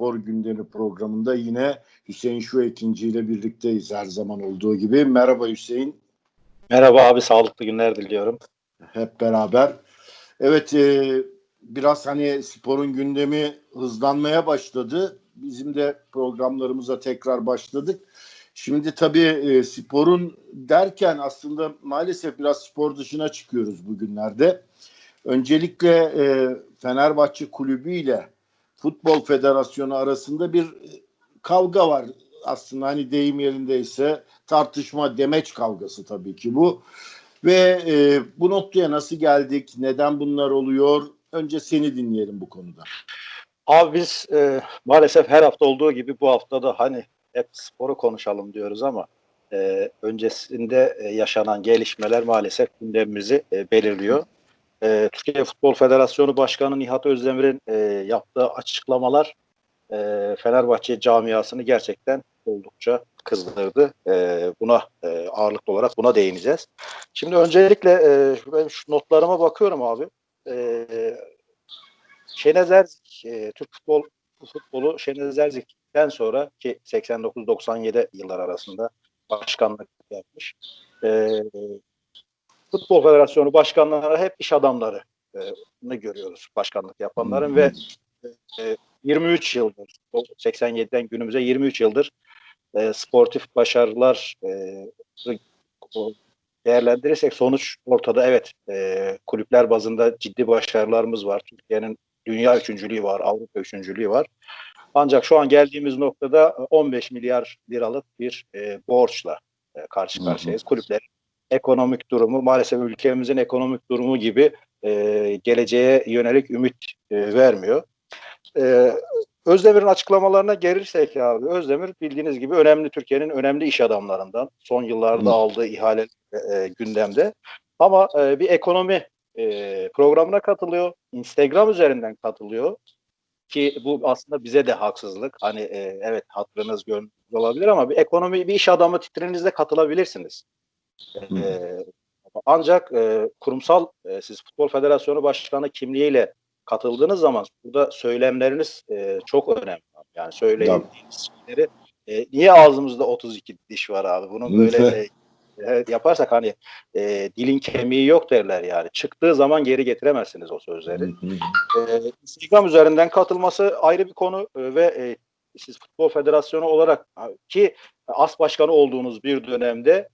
spor gündemi programında yine Hüseyin Şu ikinci ile birlikteyiz her zaman olduğu gibi. Merhaba Hüseyin. Merhaba abi, sağlıklı günler diliyorum. Hep beraber. Evet, e, biraz hani sporun gündemi hızlanmaya başladı. Bizim de programlarımıza tekrar başladık. Şimdi tabii e, sporun derken aslında maalesef biraz spor dışına çıkıyoruz bugünlerde. Öncelikle e, Fenerbahçe Kulübü ile Futbol Federasyonu arasında bir kavga var. Aslında hani deyim yerindeyse tartışma, demeç kavgası tabii ki bu. Ve e, bu noktaya nasıl geldik, neden bunlar oluyor? Önce seni dinleyelim bu konuda. Abi biz e, maalesef her hafta olduğu gibi bu hafta da hani hep sporu konuşalım diyoruz ama e, öncesinde e, yaşanan gelişmeler maalesef gündemimizi e, belirliyor. E, Türkiye Futbol Federasyonu Başkanı Nihat Özdemir'in e, yaptığı açıklamalar e, Fenerbahçe camiasını gerçekten oldukça kızdırdı. E, buna e, ağırlıklı olarak buna değineceğiz. Şimdi öncelikle e, ben şu notlarıma bakıyorum abi. E, Şenez Erzik, e, Türk futbol futbolu Şenez Erzik'ten sonra ki 89-97 yıllar arasında başkanlık yapmış. E, Futbol Federasyonu başkanları hep iş adamları e, görüyoruz başkanlık yapanların ve e, 23 yıldır 87'den günümüze 23 yıldır e, sportif başarılar e, değerlendirirsek sonuç ortada. Evet e, kulüpler bazında ciddi başarılarımız var. Türkiye'nin dünya üçüncülüğü var, Avrupa üçüncülüğü var. Ancak şu an geldiğimiz noktada 15 milyar liralık bir e, borçla e, karşı karşıyayız. Kulüpler ekonomik durumu maalesef ülkemizin ekonomik durumu gibi e, geleceğe yönelik ümit e, vermiyor. E, Özdemir'in açıklamalarına gelirsek abi, Özdemir bildiğiniz gibi önemli Türkiye'nin önemli iş adamlarından. Son yıllarda Hı. aldığı ihale e, gündemde. Ama e, bir ekonomi e, programına katılıyor. Instagram üzerinden katılıyor. Ki bu aslında bize de haksızlık. Hani e, evet hatırınız gönlünüz olabilir ama bir ekonomi, bir iş adamı titrinizde katılabilirsiniz. E, ancak e, kurumsal e, siz Futbol Federasyonu Başkanı kimliğiyle katıldığınız zaman burada söylemleriniz e, çok önemli. Yani söylediğiniz şeyleri e, niye ağzımızda 32 diş var abi? Bunun böyle e, yaparsak hani e, dilin kemiği yok derler yani. Çıktığı zaman geri getiremezsiniz o sözleri. e, Instagram üzerinden katılması ayrı bir konu e, ve e, siz Futbol Federasyonu olarak ki as başkanı olduğunuz bir dönemde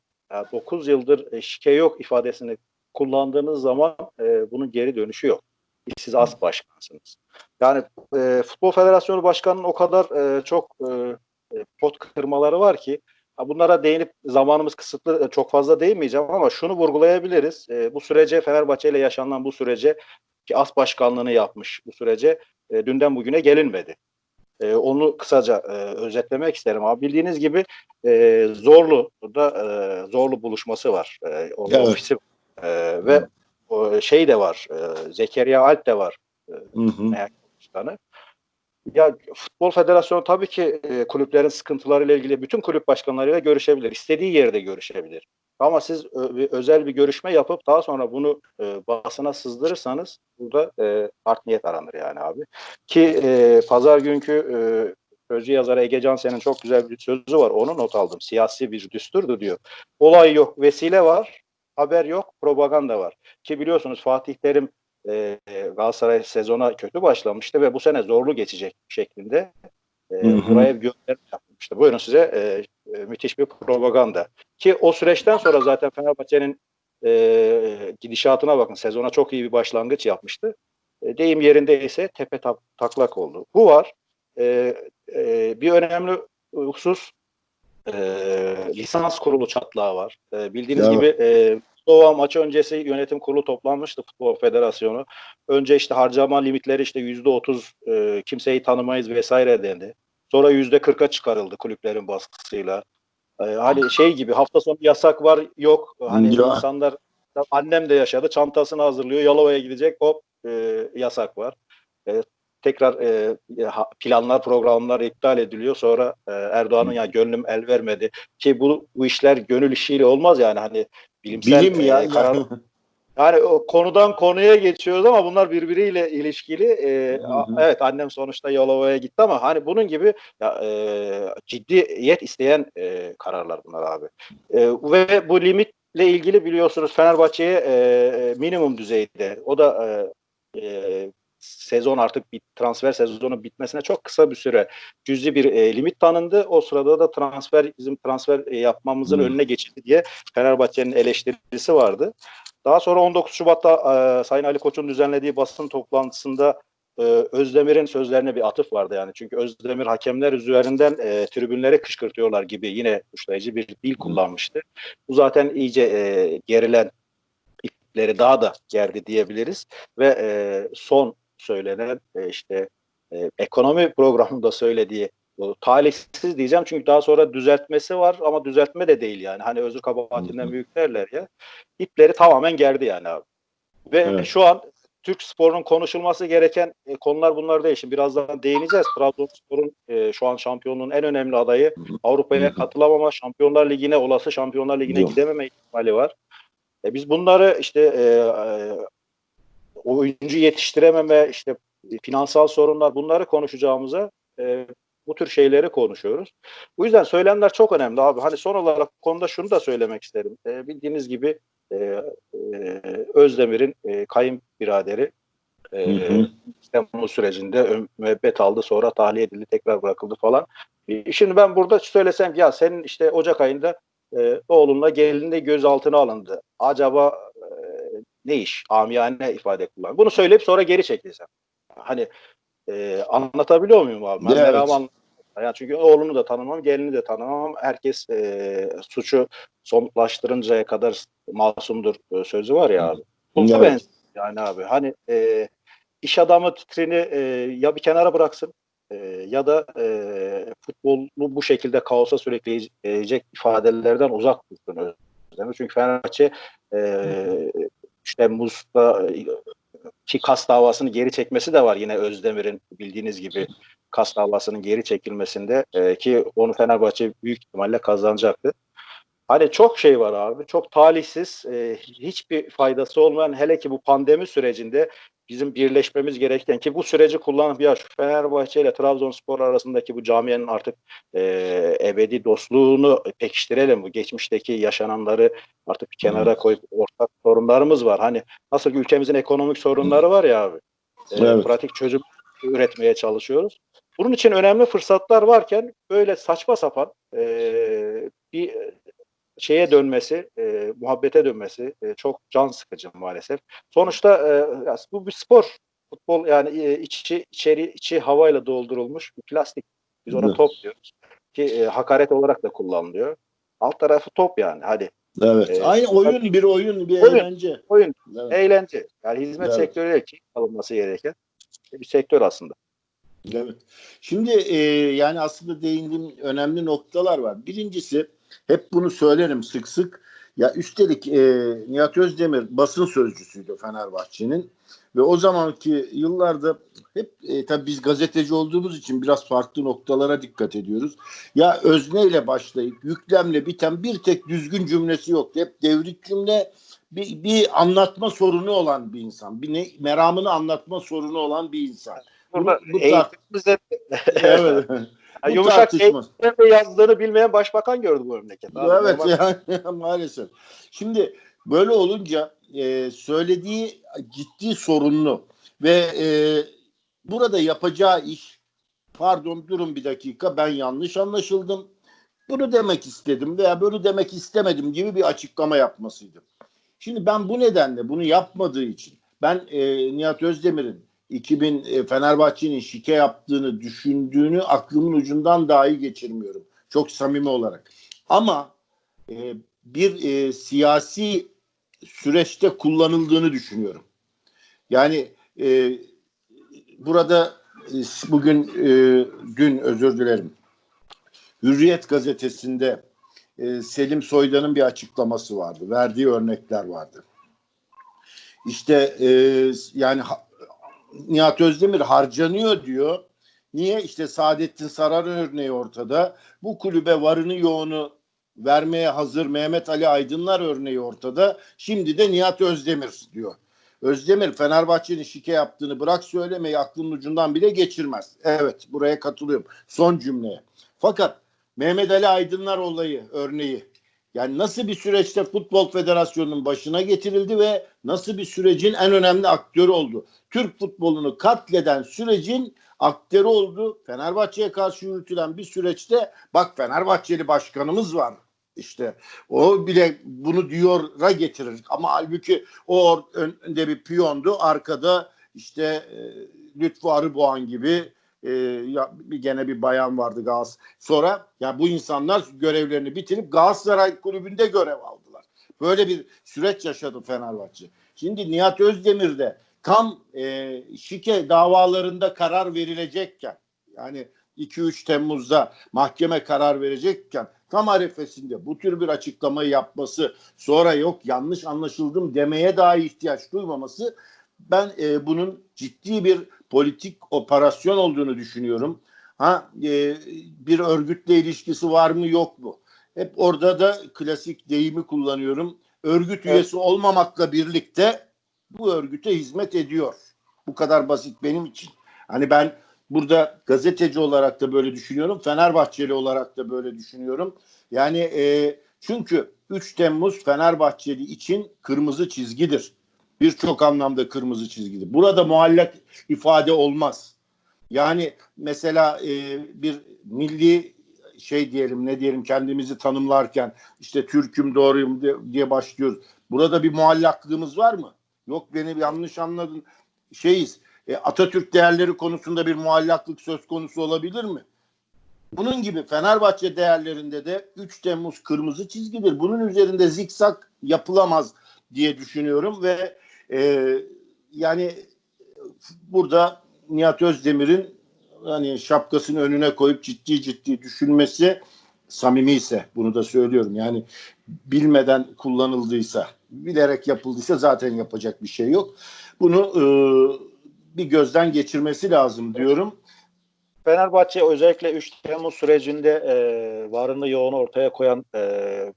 9 yıldır e, şike yok ifadesini kullandığınız zaman e, bunun geri dönüşü yok. Siz as başkansınız. Yani e, Futbol Federasyonu Başkanı'nın o kadar e, çok e, pot kırmaları var ki bunlara değinip zamanımız kısıtlı çok fazla değinmeyeceğim ama şunu vurgulayabiliriz. E, bu sürece Fenerbahçe ile yaşanan bu sürece ki as başkanlığını yapmış bu sürece e, dünden bugüne gelinmedi. E, onu kısaca e, özetlemek isterim abi. Bildiğiniz gibi e, Zorlu da e, Zorlu buluşması var. E, evet. ofisi e, ve o şey de var. E, Zekeriya Alp de var. E, başkanı. Ya Futbol Federasyonu tabii ki e, kulüplerin sıkıntılarıyla ilgili bütün kulüp başkanlarıyla görüşebilir. İstediği yerde görüşebilir. Ama siz bir, özel bir görüşme yapıp daha sonra bunu e, basına sızdırırsanız burada e, art niyet aranır yani abi. Ki e, pazar günkü e, sözcü yazarı Ege Cansen'in çok güzel bir sözü var. Onu not aldım. Siyasi bir düsturdu diyor. Olay yok, vesile var. Haber yok, propaganda var. Ki biliyorsunuz Fatih Terim e, Galatasaray sezona kötü başlamıştı ve bu sene zorlu geçecek şeklinde e, buraya bir gönderme yapmıştı. Buyurun size e, e, müthiş bir propaganda. Ki o süreçten sonra zaten Fenerbahçe'nin e, gidişatına bakın. Sezona çok iyi bir başlangıç yapmıştı. E, deyim yerindeyse tepe tak, taklak oldu. Bu var. E, e, bir önemli husus e, lisans kurulu çatlağı var. E, bildiğiniz evet. gibi e, Mustafa maçı öncesi yönetim kurulu toplanmıştı Futbol Federasyonu. Önce işte harcama limitleri işte yüzde otuz e, kimseyi tanımayız vesaire dendi. Sonra yüzde kırka çıkarıldı kulüplerin baskısıyla. E, hani şey gibi hafta sonu yasak var yok. Hani ya. insanlar annem de yaşadı çantasını hazırlıyor Yalova'ya gidecek hop e, yasak var. E, tekrar e, planlar programlar iptal ediliyor. Sonra e, Erdoğan'ın ya gönlüm el vermedi ki bu bu işler gönül işiyle olmaz yani hani bilimsel bilim ya. E, karar, Yani o konudan konuya geçiyoruz ama bunlar birbiriyle ilişkili. Ee, Hı hı. evet annem sonuçta Yalova'ya gitti ama hani bunun gibi ya, e, ciddiyet isteyen e, kararlar bunlar abi. E, ve bu limitle ilgili biliyorsunuz Fenerbahçe'ye e, minimum düzeyde o da e, e, sezon artık bir transfer sezonu bitmesine çok kısa bir süre cüzi bir e, limit tanındı. O sırada da transfer bizim transfer e, yapmamızın Hı. önüne geçildi diye Fenerbahçe'nin eleştirisi vardı. Daha sonra 19 Şubat'ta e, Sayın Ali Koç'un düzenlediği basın toplantısında e, Özdemir'in sözlerine bir atıf vardı yani. Çünkü Özdemir hakemler üzerinden e, tribünlere kışkırtıyorlar gibi yine suçlayıcı bir dil kullanmıştı. Bu zaten iyice e, gerilen ipleri daha da gerdi diyebiliriz ve e, son söylenen e, işte e, ekonomi programında söylediği talihsiz diyeceğim çünkü daha sonra düzeltmesi var ama düzeltme de değil yani. Hani özür kabahatinden büyük derler ya. İpleri tamamen gerdi yani abi. Ve Evet. şu an Türk sporunun konuşulması gereken e, konular bunlar değil. Şimdi birazdan değineceğiz. Trabzonspor'un e, şu an şampiyonluğun en önemli adayı Avrupa'ya katılamama, Şampiyonlar Ligi'ne, olası Şampiyonlar Ligi'ne Yok. gidememe ihtimali var. E, biz bunları işte e, e, oyuncu yetiştirememe, işte finansal sorunlar bunları konuşacağımıza e, bu tür şeyleri konuşuyoruz. Bu yüzden söylemler çok önemli abi. Hani son olarak bu konuda şunu da söylemek isterim. E, bildiğiniz gibi e, e, Özdemir'in e, kayınbiraderi e, Hı hı. İstanbul sürecinde müebbet aldı sonra tahliye edildi tekrar bırakıldı falan. E, Şimdi ben burada söylesem ya senin işte Ocak ayında e, oğlunla gelinin de gözaltına alındı. Acaba e, ne iş? Amiyane ifade kullan. Bunu söyleyip sonra geri çekilsem. Hani e, anlatabiliyor muyum abi? Ben Evet. anlat- yani çünkü oğlunu da tanımam, gelini de tanımam. Herkes e, suçu somutlaştırıncaya kadar masumdur e, sözü var ya abi. Buna Evet. benziyor yani abi. Hani e, iş adamı titrini e, ya bir kenara bıraksın e, ya da e, futbolu bu şekilde kaosa sürükleyecek ifadelerden uzak tutsun Özdemir. Çünkü Fenerbahçe e, işte Muz'da e, ki kas davasını geri çekmesi de var yine Özdemir'in bildiğiniz gibi kas davasının geri çekilmesinde e, ki onu Fenerbahçe büyük ihtimalle kazanacaktı. Hani çok şey var abi. Çok talihsiz, e, hiçbir faydası olmayan hele ki bu pandemi sürecinde bizim birleşmemiz gereken ki bu süreci kullanıp ya şu Fenerbahçe ile Trabzonspor arasındaki bu camianın artık e, ebedi dostluğunu pekiştirelim. Bu geçmişteki yaşananları artık bir kenara koyup ortak sorunlarımız var. Hani nasıl ki ülkemizin ekonomik sorunları var ya abi. E, Evet. Pratik çözüm üretmeye çalışıyoruz. Bunun için önemli fırsatlar varken böyle saçma sapan e, bir şeye dönmesi, e, muhabbete dönmesi e, çok can sıkıcı maalesef. Sonuçta e, bu bir spor. Futbol yani e, içi içeri içi havayla doldurulmuş bir plastik. Biz ona Evet. top diyoruz. Ki e, hakaret olarak da kullanılıyor. Alt tarafı top yani. Hadi Evet. Ee, Aynı oyun bir oyun bir Oyun. eğlence. oyun, Evet. eğlence. Yani hizmet Evet. sektörü değil ki alınması gereken bir sektör aslında. Evet. Şimdi e, yani aslında değindiğim önemli noktalar var. Birincisi hep bunu söylerim sık sık. Ya üstelik e, Nihat Özdemir basın sözcüsüydü Fenerbahçe'nin ve o zamanki yıllarda hep e, tabii biz gazeteci olduğumuz için biraz farklı noktalara dikkat ediyoruz. Ya özneyle başlayıp yüklemle biten bir tek düzgün cümlesi yoktu. Hep devrik cümle bir, bir anlatma sorunu olan bir insan. Bir ne, meramını anlatma sorunu olan bir insan. Burada Bu- bu eğitimimizde evet. Bu yumuşak tartışma. eğitimde yazdığını bilmeyen başbakan gördü bu memleket. abi. Evet Normal- yani maalesef. Şimdi böyle olunca e, söylediği ciddi sorunlu ve e, burada yapacağı iş pardon durun bir dakika ben yanlış anlaşıldım. Bunu demek istedim veya böyle demek istemedim gibi bir açıklama yapmasıydı. Şimdi ben bu nedenle bunu yapmadığı için ben e, Nihat Özdemir'in 2000 e, Fenerbahçe'nin şike yaptığını düşündüğünü aklımın ucundan dahi geçirmiyorum. Çok samimi olarak. Ama e, bir e, siyasi süreçte kullanıldığını düşünüyorum. Yani e, burada e, bugün e, dün özür dilerim Hürriyet gazetesinde e, Selim Soydan'ın bir açıklaması vardı. Verdiği örnekler vardı. İşte e, yani Nihat Özdemir harcanıyor diyor. Niye? İşte Saadettin Sarar örneği ortada. Bu kulübe varını yoğunu vermeye hazır Mehmet Ali Aydınlar örneği ortada. Şimdi de Nihat Özdemir diyor. Özdemir Fenerbahçe'nin şike yaptığını bırak söylemeyi aklının ucundan bile geçirmez. Evet buraya katılıyorum. Son cümleye. Fakat Mehmet Ali Aydınlar olayı örneği yani nasıl bir süreçte Futbol Federasyonu'nun başına getirildi ve nasıl bir sürecin en önemli aktörü oldu. Türk futbolunu katleden sürecin aktörü oldu. Fenerbahçe'ye karşı yürütülen bir süreçte bak Fenerbahçeli başkanımız var. İşte o bile bunu diyora getirir. Ama halbuki o önde bir piyondu. Arkada işte e, Lütfü Arıboğan gibi e, ya, bir gene bir bayan vardı Galatasaray. Sonra ya bu insanlar görevlerini bitirip Galatasaray kulübünde görev aldılar. Böyle bir süreç yaşadı Fenerbahçe. Şimdi Nihat Özdemir de tam e, şike davalarında karar verilecekken yani 2-3 Temmuz'da mahkeme karar verecekken tam arifesinde bu tür bir açıklamayı yapması sonra yok yanlış anlaşıldım demeye dahi ihtiyaç duymaması ben e, bunun ciddi bir politik operasyon olduğunu düşünüyorum. Ha e, bir örgütle ilişkisi var mı yok mu? Hep orada da klasik deyimi kullanıyorum. Örgüt Evet. üyesi olmamakla birlikte bu örgüte hizmet ediyor. Bu kadar basit benim için. Hani ben burada gazeteci olarak da böyle düşünüyorum. Fenerbahçeli olarak da böyle düşünüyorum. Yani e, çünkü 3 Temmuz Fenerbahçeli için kırmızı çizgidir. Birçok anlamda kırmızı çizgidir. Burada muallak ifade olmaz. Yani mesela e, bir milli şey diyelim ne diyelim kendimizi tanımlarken işte Türk'üm doğruyum diye başlıyoruz. Burada bir muallaklığımız var mı? Yok beni yanlış anladın. Şeyiz. E, Atatürk değerleri konusunda bir muallaklık söz konusu olabilir mi? Bunun gibi Fenerbahçe değerlerinde de 3 Temmuz kırmızı çizgidir. Bunun üzerinde zikzak yapılamaz diye düşünüyorum ve e, yani burada Nihat Özdemir'in hani şapkasını önüne koyup ciddi ciddi düşünmesi samimi ise bunu da söylüyorum. Yani bilmeden kullanıldıysa, bilerek yapıldıysa zaten yapacak bir şey yok. Bunu e, bir gözden geçirmesi lazım diyorum. Fenerbahçe özellikle 3 Temmuz sürecinde e, varını yoğunu ortaya koyan e,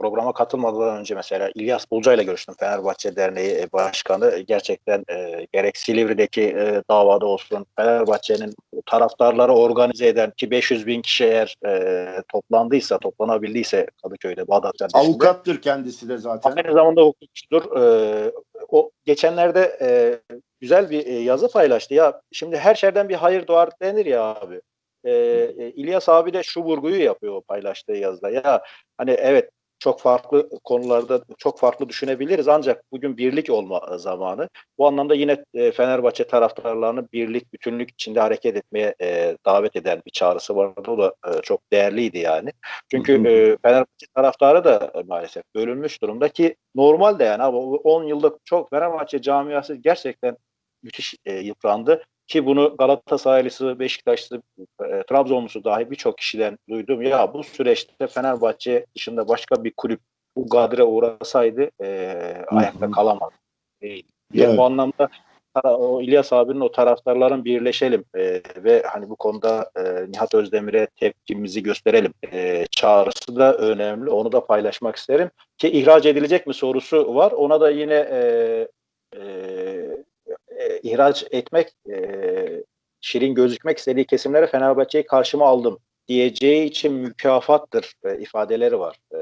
programa katılmadan önce mesela İlyas Bulca ile görüştüm Fenerbahçe Derneği e, Başkanı. Gerçekten e, gerek Silivri'deki e, davada olsun Fenerbahçe'nin taraftarları organize eden ki 500 bin kişi eğer e, toplandıysa, toplanabildiyse Kadıköy'de, Bağdat Caddesi'nde. Avukattır kendisi de zaten. Aynı zamanda hukukçudur. Ee, o geçenlerde e, güzel bir e, yazı paylaştı. Ya şimdi her şeyden bir hayır doğar denir ya abi. Ee, e, İlyas abi de şu vurguyu yapıyor paylaştığı yazıda. Ya hani evet çok farklı konularda çok farklı düşünebiliriz ancak bugün birlik olma zamanı. Bu anlamda yine e, Fenerbahçe taraftarlarını birlik, bütünlük içinde hareket etmeye e, davet eden bir çağrısı vardı. O da e, çok değerliydi yani. Çünkü Fenerbahçe taraftarı da maalesef bölünmüş durumda ki normal de yani o 10 yıllık çok Fenerbahçe camiası gerçekten müthiş e, yıprandı ki bunu Galatasaraylısı, Beşiktaşlısı, e, Trabzonlusu dahi birçok kişiden duydum. Ya bu süreçte Fenerbahçe dışında başka bir kulüp bu gadre uğrasaydı e, ayakta kalamaz. Değil. Bir Evet. Bu anlamda o İlyas abinin o taraftarların birleşelim e, ve hani bu konuda e, Nihat Özdemir'e tepkimizi gösterelim e, çağrısı da önemli. Onu da paylaşmak isterim. Ki ihraç edilecek mi sorusu var. Ona da yine e, e, e, ihraç etmek e, şirin gözükmek istediği kesimlere Fenerbahçe'yi karşıma aldım diyeceği için mükafattır e, ifadeleri var. E,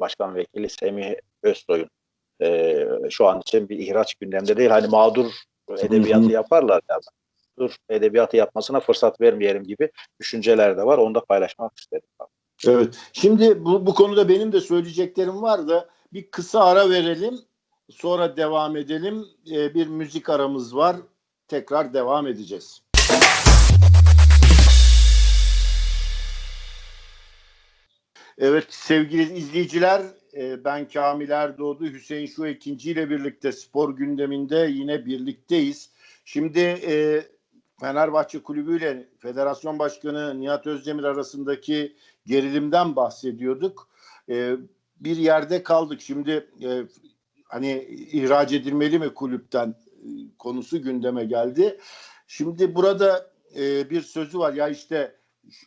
Başkan Vekili Semih Özsoy'un e, şu an için bir ihraç gündemde değil. Hani mağdur edebiyatı yaparlar ya. Dur edebiyatı yapmasına fırsat vermeyelim gibi düşünceler de var. Onu da paylaşmak istedim. Evet. Şimdi bu, bu konuda benim de söyleyeceklerim var da bir kısa ara verelim. Sonra devam edelim. Ee, bir müzik aramız var. Tekrar devam edeceğiz. Evet sevgili izleyiciler e, ben Kamil Erdoğdu, Hüseyin Şu ikinci ile birlikte spor gündeminde yine birlikteyiz. Şimdi e, Fenerbahçe Kulübü ile Federasyon Başkanı Nihat Özdemir arasındaki gerilimden bahsediyorduk. E, bir yerde kaldık. Şimdi hani ihraç edilmeli mi kulüpten e, konusu gündeme geldi. Şimdi burada e, bir sözü var ya işte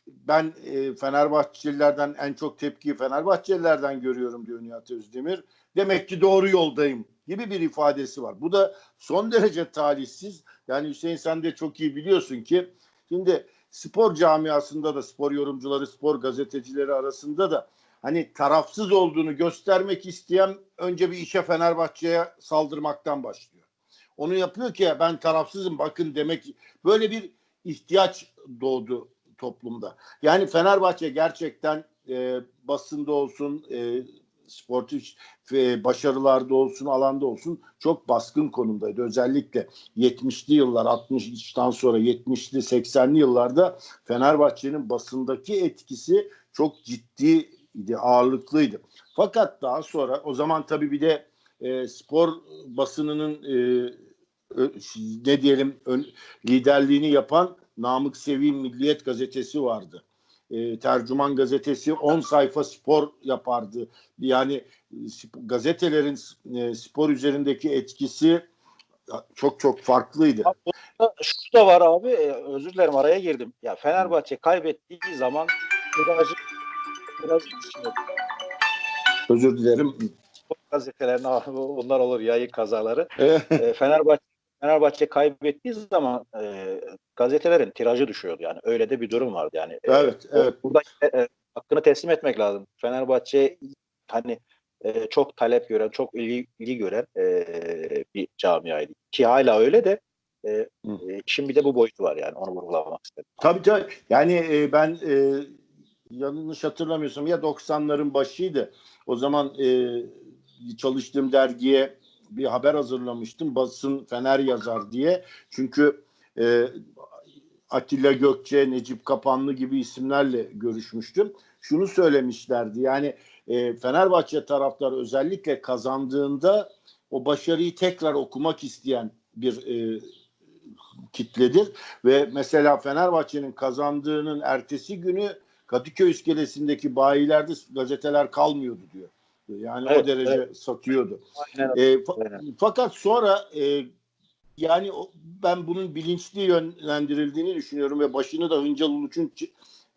ben e, Fenerbahçelilerden en çok tepkiyi Fenerbahçelilerden görüyorum diyor Nihat Özdemir. Demek ki doğru yoldayım gibi bir ifadesi var. Bu da son derece talihsiz. Yani Hüseyin sen de çok iyi biliyorsun ki şimdi spor camiasında da spor yorumcuları, spor gazetecileri arasında da hani tarafsız olduğunu göstermek isteyen önce bir işe Fenerbahçe'ye saldırmaktan başlıyor. Onu yapıyor ki ben tarafsızım bakın demek böyle bir ihtiyaç doğdu toplumda. Yani Fenerbahçe gerçekten e, basında olsun, e, sportif e, başarılarda olsun, alanda olsun çok baskın konumdaydı. Özellikle 70'li yıllar, 60'tan sonra 70'li, 80'li yıllarda Fenerbahçe'nin basındaki etkisi çok ciddiydi, ağırlıklıydı. Fakat daha sonra o zaman tabii bir de e, spor basınının e, ne diyelim ön- liderliğini yapan Namık Sevim Milliyet gazetesi vardı. E, tercüman gazetesi 10 sayfa spor yapardı. Yani e, gazetelerin e, spor üzerindeki etkisi çok çok farklıydı. Şu da var abi e, özür dilerim araya girdim. Ya Fenerbahçe kaybettiği zaman tirajı düşüyor. Özür dilerim. Gazetelerine onlar olur yayın kazaları. E, E, Fenerbahçe Fenerbahçe kaybettiği zaman e, gazetelerin tirajı düşüyordu yani. Öyle de bir durum vardı yani. E, evet, evet. Burada e, e, hakkını teslim etmek lazım. Fenerbahçe hani e, çok talep gören, çok ilgi, ilgi gören e, bir camiaydı. Ki hala öyle de e, e, işin bir de bu boyutu var yani onu vurgulamak istedim. Tabii tabii. Yani e, ben e, yanlış hatırlamıyorsam ya 90'ların başıydı. O zaman e, çalıştığım dergiye bir haber hazırlamıştım. Basın Fener yazar diye. Çünkü e, Atilla Gökçe, Necip Kapanlı gibi isimlerle görüşmüştüm. Şunu söylemişlerdi. Yani e, Fenerbahçe taraftar özellikle kazandığında o başarıyı tekrar okumak isteyen bir e, kitledir ve mesela Fenerbahçe'nin kazandığının ertesi günü Kadıköy iskelesindeki bayilerde gazeteler kalmıyordu diyor. Yani Evet, o derece satıyordu. Aynen. E, fa- Aynen. fakat sonra e, yani ben bunun bilinçli yönlendirildiğini düşünüyorum ve başını da Hıncal Uluç'un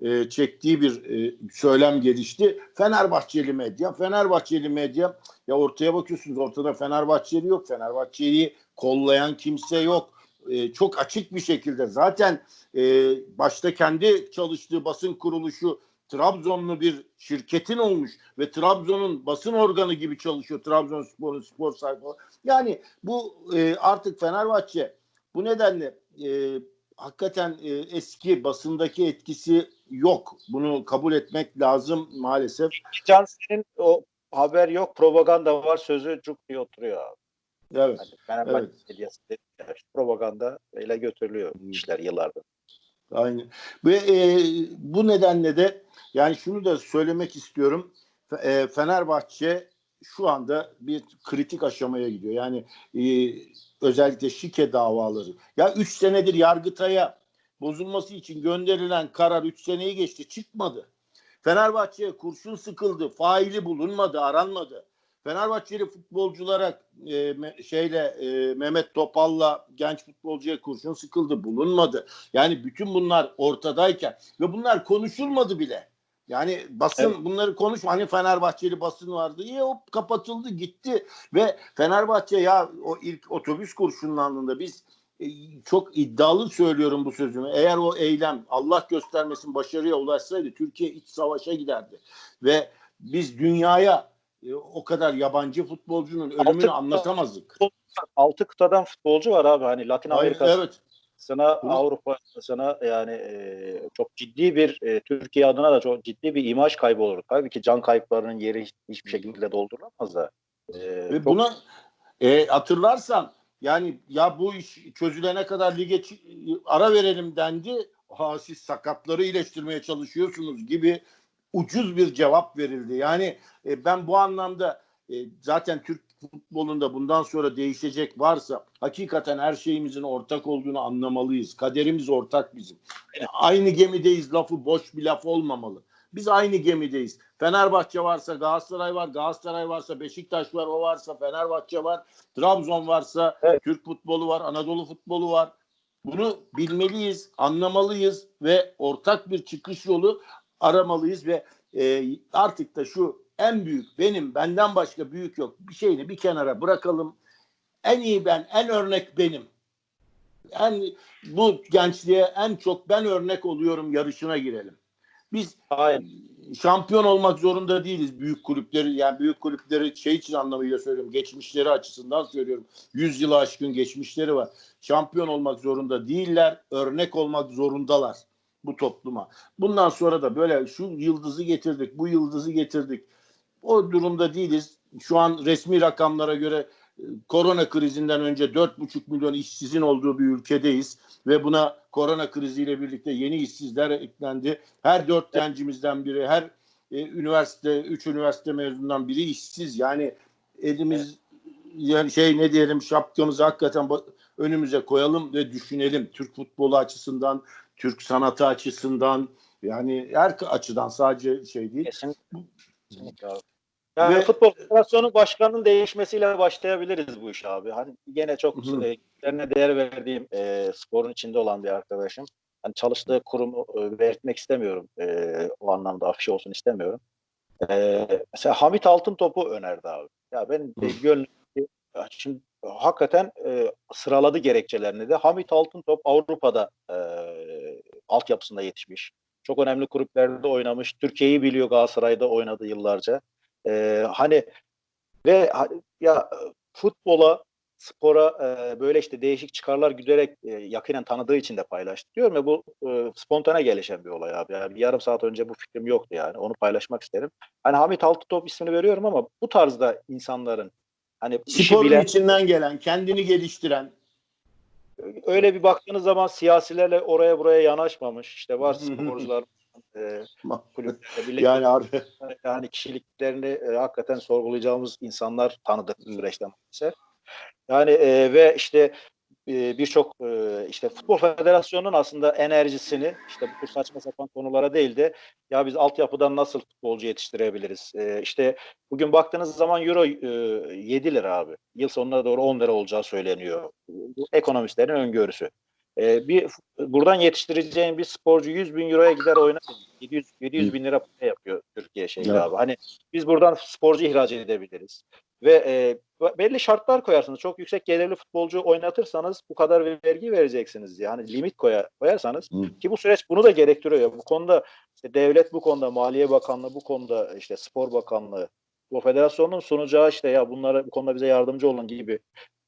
e, çektiği bir e, söylem gelişti. Fenerbahçeli medya, Fenerbahçeli medya ya ortaya bakıyorsunuz ortada Fenerbahçeli yok. Fenerbahçe'yi kollayan kimse yok. E, çok açık bir şekilde zaten e, başta kendi çalıştığı basın kuruluşu Trabzonlu bir şirketin olmuş ve Trabzon'un basın organı gibi çalışıyor Trabzonspor'un spor sayfaları. Yani bu e, artık Fenerbahçe bu nedenle e, hakikaten e, eski basındaki etkisi yok. Bunu kabul etmek lazım maalesef. Cansel'in o haber yok propaganda var sözü cuk diye oturuyor abi. Evet. Fenerbahçe Evet. medyası propaganda ile götürülüyor Hmm. işler yıllardır. Aynı. Ve e, bu nedenle de yani şunu da söylemek istiyorum. E, Fenerbahçe şu anda bir kritik aşamaya gidiyor. Yani e, özellikle şike davaları. Ya 3 senedir Yargıtay'a bozulması için gönderilen karar 3 seneyi geçti çıkmadı. Fenerbahçe'ye kurşun sıkıldı. Faili bulunmadı, aranmadı. Fenerbahçeli futbolculara e, şeyle e, Mehmet Topal'la genç futbolcuya kurşun sıkıldı, bulunmadı. Yani bütün bunlar ortadayken ve bunlar konuşulmadı bile. Yani basın Evet. bunları konuş hani Fenerbahçeli basın vardı. İyi hop kapatıldı gitti ve Fenerbahçe ya o ilk otobüs kurşunlandığında biz e, çok iddialı söylüyorum bu sözümü. Eğer o eylem Allah göstermesin başarıya ulaşsaydı Türkiye iç savaşa giderdi. Ve biz dünyaya e, o kadar yabancı futbolcunun ölümünü Altı- anlatamazdık. Altı kıtadan futbolcu var abi hani Latin Amerika'sına evet. sana Avrupa'sına yani e, çok ciddi bir e, Türkiye adına da çok ciddi bir imaj kaybı olur. Tabii ki can kayıplarının yeri hiç- hiçbir şekilde doldurulamaz da. E, Ve çok- buna e, hatırlarsan yani ya bu iş çözülene kadar lige ara verelim dendi. Ha siz sakatları iyileştirmeye çalışıyorsunuz gibi ucuz bir cevap verildi. Yani e, ben bu anlamda e, zaten Türk futbolunda bundan sonra değişecek varsa hakikaten her şeyimizin ortak olduğunu anlamalıyız. Kaderimiz ortak bizim. E, aynı gemideyiz lafı boş bir laf olmamalı. Biz aynı gemideyiz. Fenerbahçe varsa Galatasaray var, Galatasaray varsa Beşiktaş var, o varsa Fenerbahçe var, Trabzon varsa Evet. Türk futbolu var, Anadolu futbolu var. Bunu bilmeliyiz, anlamalıyız ve ortak bir çıkış yolu aramalıyız ve e, artık da şu en büyük benim, benden başka büyük yok. Bir şeyini bir kenara bırakalım. En iyi ben, en örnek benim. En bu gençliğe en çok ben örnek oluyorum yarışına girelim. Biz Aynen. şampiyon olmak zorunda değiliz büyük kulüpleri yani büyük kulüpleri şey için anlamıyla söylüyorum geçmişleri açısından söylüyorum 100 yılı aşkın geçmişleri var şampiyon olmak zorunda değiller örnek olmak zorundalar bu topluma bundan sonra da böyle şu yıldızı getirdik bu yıldızı getirdik o durumda değiliz şu an resmi rakamlara göre e, korona krizinden önce 4,5 milyon işsizin olduğu bir ülkedeyiz ve buna korona kriziyle birlikte yeni işsizler eklendi. Her dört gencimizden biri, her e, üniversite, üç üniversite mezunundan biri işsiz. Yani elimiz yani şey ne diyelim şapkamızı hakikaten önümüze koyalım ve düşünelim. Türk futbolu açısından, Türk sanatı açısından yani her açıdan sadece şey değil. Kesinlikle. Kesinlikle abi. Yani Ve- futbol federasyonu başkanının değişmesiyle başlayabiliriz bu işe abi. Hani gene çok kendilerine değer verdiğim e, sporun içinde olan bir arkadaşım. Hani çalıştığı kurumu e, belirtmek istemiyorum. E, o anlamda afişe olsun istemiyorum. E, mesela Hamit Altıntop'u önerdi abi. Ya ben Hı. gönlüm şimdi hakikaten e, sıraladı gerekçelerini de. Hamit Altıntop Avrupa'da e, altyapısında yetişmiş. Çok önemli kulüplerde oynamış. Türkiye'yi biliyor Galatasaray'da oynadı yıllarca. E, hani ve ya futbola spora e, böyle işte değişik çıkarlar güderek e, yakinen tanıdığı için de paylaştı. Diyorum ya bu e, spontane gelişen bir olay abi. Yani bir yarım saat önce bu fikrim yoktu yani. Onu paylaşmak isterim. Hani Hamit Altıntop ismini veriyorum ama bu tarzda insanların hani Sporun bilen içinden gelen, kendini geliştiren. Öyle bir baktığınız zaman siyasilerle oraya buraya yanaşmamış. İşte var sporcular e, birlikte Yani abi yani kişiliklerini e, hakikaten sorgulayacağımız insanlar tanıdık bu süreçte maalesef. Yani e, ve işte birçok e, işte futbol federasyonunun aslında enerjisini işte bu tür saçma sapan konulara değil de ya biz altyapıdan nasıl futbolcu yetiştirebiliriz? E, işte bugün baktığınız zaman euro e, 7 lira abi. Yıl sonuna doğru 10 lira olacağı söyleniyor. Bu ekonomistlerin öngörüsü. E, bir buradan yetiştireceğin bir sporcu 100 bin euroya gider oynar. 700, 700 bin lira yapıyor Türkiye şeyi Evet. abi. Hani biz buradan sporcu ihraç edebiliriz. Ve e, belli şartlar koyarsınız. Çok yüksek gelirli futbolcu oynatırsanız bu kadar vergi vereceksiniz. Yani limit koya, koyarsanız Hı. ki bu süreç bunu da gerektiriyor. Bu konuda işte devlet bu konuda, Maliye Bakanlığı bu konuda, işte Spor Bakanlığı, bu federasyonun sunacağı işte ya bunlara bu konuda bize yardımcı olun gibi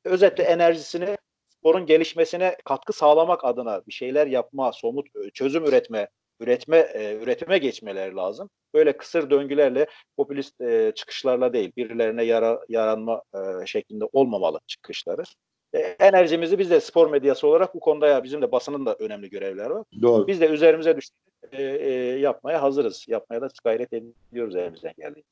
özetle enerjisini sporun gelişmesine katkı sağlamak adına bir şeyler yapma, somut e, çözüm üretme, üretme e, üretime geçmeleri lazım. Böyle kısır döngülerle popülist e, çıkışlarla değil, birilerine yara, yaranma e, şeklinde olmamalı çıkışları. E, enerjimizi biz de spor medyası olarak bu konuda ya bizim de basının da önemli görevleri var. doğru. Biz de üzerimize düştüğü e, e, yapmaya hazırız. Yapmaya da gayret ediyoruz elimizden geldiği.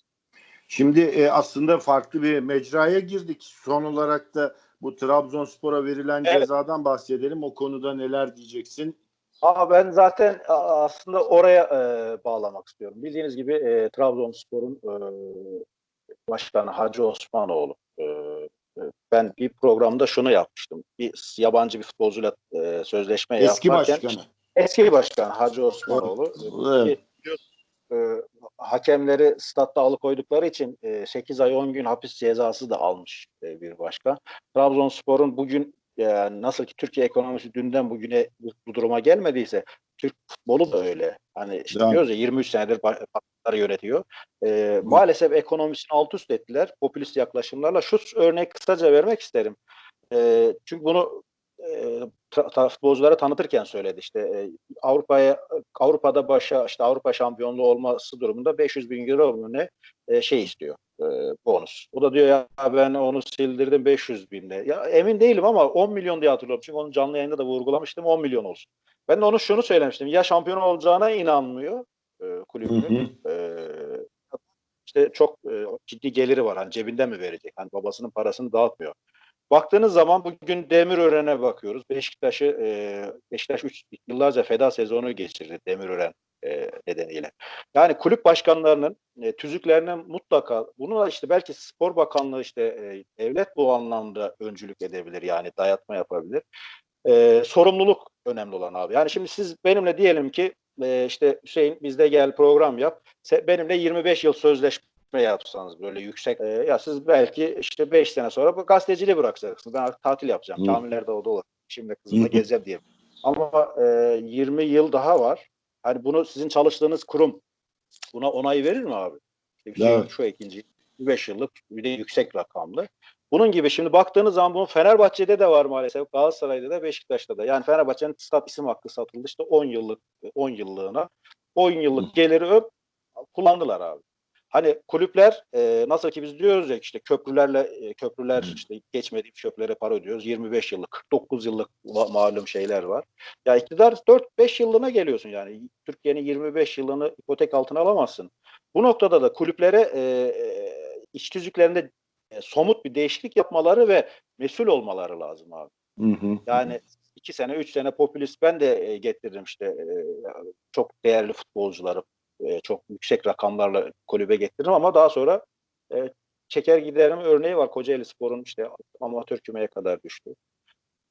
Şimdi e, aslında farklı bir mecraya girdik. Son olarak da bu Trabzonspor'a verilen Evet. cezadan bahsedelim. O konuda neler diyeceksin? Aa, ben zaten aslında oraya e, bağlamak istiyorum. Bildiğiniz gibi e, Trabzonspor'un e, başkanı Hacı Osmanoğlu. E, e, ben bir programda şunu yapmıştım. Bir yabancı bir futbolcuyla e, sözleşme Eski yaparken başkanı. eski başkan Hacı Osmanoğlu Evet. e, hakemleri statta alıkoydukları için e, 8 ay 10 gün hapis cezası da almış e, bir başkan. Trabzonspor'un bugün yani nasıl ki Türkiye ekonomisi dünden bugüne bu, duruma gelmediyse Türk futbolu da öyle. Hani işte Yani. diyoruz ya 23 senedir başkanları yönetiyor. E, maalesef ekonomisini alt üst ettiler popülist yaklaşımlarla. Şu örneği kısaca vermek isterim. E, çünkü bunu e, futbolculara tanıtırken söyledi işte e, Avrupa'ya Avrupa'da başa işte Avrupa şampiyonluğu olması durumunda 500 bin euro mu ne e, şey istiyor e, bonus. O da diyor ya ben onu sildirdim 500 binle. Ya emin değilim ama 10 milyon diye hatırlıyorum. Çünkü onu canlı yayında da vurgulamıştım 10 milyon olsun. Ben de onu şunu söylemiştim. Ya şampiyon olacağına inanmıyor e, Hı kulübünün. hı. E, işte çok e, ciddi geliri var. Hani cebinden mi verecek? Hani babasının parasını dağıtmıyor. Baktığınız zaman bugün Demirören'e bakıyoruz. Beşiktaş'ı e, Beşiktaş 3 yıllarca feda sezonu geçirdi Demirören e, nedeniyle. Yani kulüp başkanlarının e, tüzüklerine mutlaka bunu da işte belki Spor Bakanlığı işte e, devlet bu anlamda öncülük edebilir yani dayatma yapabilir. e, sorumluluk önemli olan abi. Yani şimdi siz benimle diyelim ki e, işte Hüseyin bizde gel program yap. Se- benimle 25 yıl sözleşme yapsanız böyle yüksek. e, ya siz belki işte 5 sene sonra bu gazeteciliği bırakacaksınız. Ben artık tatil yapacağım. Kamillerde o da olur. Şimdi kızımla gezeceğim diye. Ama e, 20 yıl daha var. Hani bunu sizin çalıştığınız kurum buna onay verir mi abi? İşte Evet. şu ikinci 25 yıllık bir de yüksek rakamlı. Bunun gibi şimdi baktığınız zaman bunun Fenerbahçe'de de var maalesef. Galatasaray'da da Beşiktaş'ta da. Yani Fenerbahçe'nin stat isim hakkı satıldı işte 10 yıllık 10 yıllığına. 10 yıllık geliri öp kullandılar abi. Hani kulüpler e, nasıl ki biz diyoruz ya işte köprülerle e, köprüler işte geçmediğim köprülere para ödüyoruz. 25 yıllık 49 yıllık ma- malum şeyler var. Ya iktidar 4-5 yıllığına geliyorsun yani. Türkiye'nin 25 yılını ipotek altına alamazsın. Bu noktada da kulüplere e, e, iç tüzüklerinde e, somut bir değişiklik yapmaları ve mesul olmaları lazım abi. Hı hı. Yani iki sene, üç sene popülist ben de e, getiririm işte e, çok değerli futbolcuları e, çok yüksek rakamlarla kulübe getiririm ama daha sonra e, çeker giderim örneği var. Kocaeli Spor'un işte amatör kümeye kadar düştü.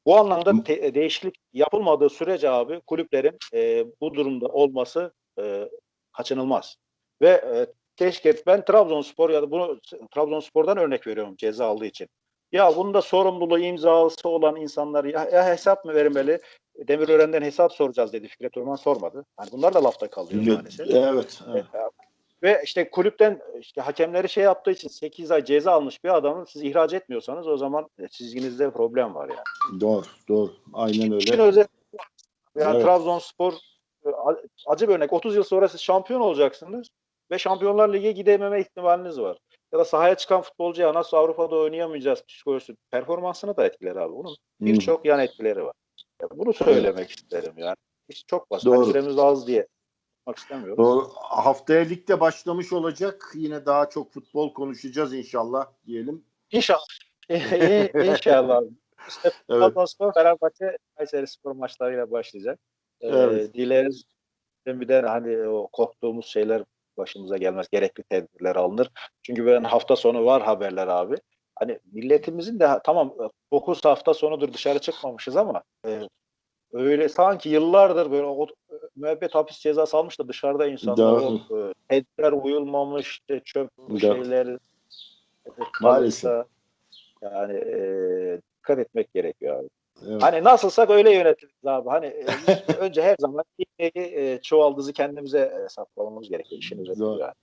Bu anlamda te- değişiklik yapılmadığı sürece abi kulüplerin e, bu durumda olması e, kaçınılmaz. Ve e, keşke ben Trabzonspor ya da bunu Trabzonspor'dan örnek veriyorum ceza aldığı için. Ya bunda sorumluluğu imzası olan insanlar ya, ya hesap mı vermeli? Demirören'den hesap soracağız dedi. Fikret Orman sormadı. Hani bunlar da lafta kalıyor maalesef. Evet. evet. Ve işte kulüpten işte hakemleri şey yaptığı için 8 ay ceza almış bir adamı siz ihraç etmiyorsanız o zaman çizginizde problem var yani. Doğru. Doğru. Aynen öyle. özeti yani Evet. Trabzonspor e, acı bir örnek. 30 yıl sonra siz şampiyon olacaksınız ve Şampiyonlar Ligi gidememe ihtimaliniz var. Ya da sahaya çıkan futbolcuya nasıl Avrupa'da oynayamayacağız psikolojisi performansını da etkiler abi. Bunun birçok yan etkileri var. Ya bunu söylemek isterim yani. İş çok basit. Doğru. Hani Süremiz az diye yapmak istemiyorum. Doğru. Haftaya ligde başlamış olacak. Yine daha çok futbol konuşacağız inşallah diyelim. İnşallah. İnşallah. İşte Evet. Trabzonspor Fenerbahçe Kayseri Spor maçlarıyla başlayacak. Ee, Evet. Dileriz bir de hani o korktuğumuz şeyler başımıza gelmez. Gerekli tedbirler alınır. Çünkü ben hafta sonu var haberler abi. Hani milletimizin de tamam 9 hafta sonudur dışarı çıkmamışız ama e, öyle sanki yıllardır böyle o, müebbet hapis cezası almış da dışarıda insanlar o, e, tedbirler uyulmamış çöp şeyler e, Maalesef. yani e, dikkat etmek gerekiyor abi. Evet. Hani nasılsak öyle yönetiriz abi. Hani e, önce her zaman iğneyi, e, çuvaldızı kendimize hesaplamamız gerekiyor. İşin özeti yani.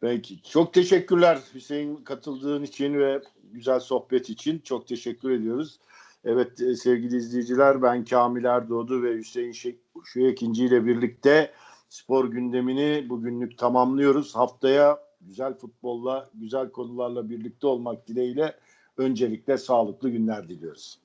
Peki. Çok teşekkürler Hüseyin katıldığın için ve güzel sohbet için. Çok teşekkür ediyoruz. Evet e, sevgili izleyiciler ben Kamil Erdoğdu ve Hüseyin Şek ikinci ile birlikte spor gündemini bugünlük tamamlıyoruz. Haftaya güzel futbolla, güzel konularla birlikte olmak dileğiyle öncelikle sağlıklı günler diliyoruz.